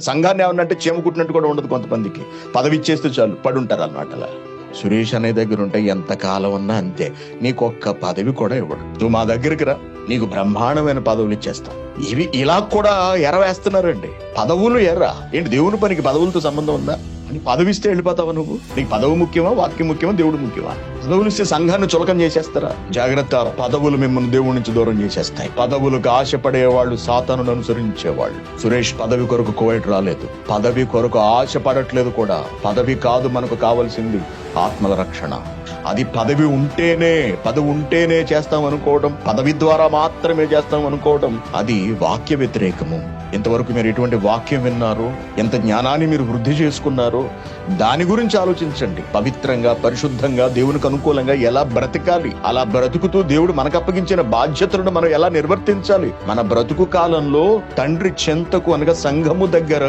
సంఘాన్ని ఏమన్నా అంటే కూడా ఉండదు కొంతమందికి. పదవి ఇచ్చేస్తే చాలు పడుంటారు అన్నమాట అలా. సురేష్ అనే దగ్గర ఉంటే ఎంత కాలం ఉన్నా అంతే. నీకు ఒక్క పదవి కూడా ఇవ్వడు. నువ్వు మా దగ్గరికి రా నీకు బ్రహ్మాండమైన పదవులు ఇచ్చేస్తాం. ఇవి ఇలా కూడా ఎరవేస్తున్నారండి పదవులు ఎర్ర. ఏంటి దేవుని పనికి పదవులతో సంబంధం ఉందా? అని పదవి ఇస్తే వెళ్ళిపోతావా నువ్వు? నీకు పదవి ముఖ్యమా వాక్యం ముఖ్యమా దేవుడు ముఖ్యమా? పదవులు ఇస్తే సంఘాన్ని చులకం చేసేస్తారా? జాగ్రత్త పదవులు మిమ్మల్ని దేవుడి నుంచి దూరం చేసేస్తాయి. పదవులకు ఆశపడే వాళ్ళు సాతాను అనుసరించేవాళ్ళు. సురేష్ పదవి కొరకు కోయట్ రాలేదు. పదవి కొరకు ఆశపడట్లేదు కూడా. పదవి కాదు మనకు కావాల్సింది ఆత్మల రక్షణ అది పదవి ఉంటేనే పదవి ఉంటేనే చేస్తాం అనుకోవడం పదవి ద్వారా మాత్రమే చేస్తాం అనుకోవడం అది వాక్య వ్యతిరేకము. ఇంతవరకు మీరు ఎటువంటి వాక్యం విన్నారు ఎంత జ్ఞానాన్ని మీరు వృద్ధి చేసుకున్నారో దాని గురించి ఆలోచించండి. పవిత్రంగా పరిశుద్ధంగా దేవునికి అనుకూలంగా ఎలా బ్రతకాలి? అలా బ్రతుకుతూ దేవుడు మనకు అప్పగించిన బాధ్యతలను మనం ఎలా నిర్వర్తించాలి? మన బ్రతుకు కాలంలో తండ్రి చెంతకు అనగా సంఘము దగ్గర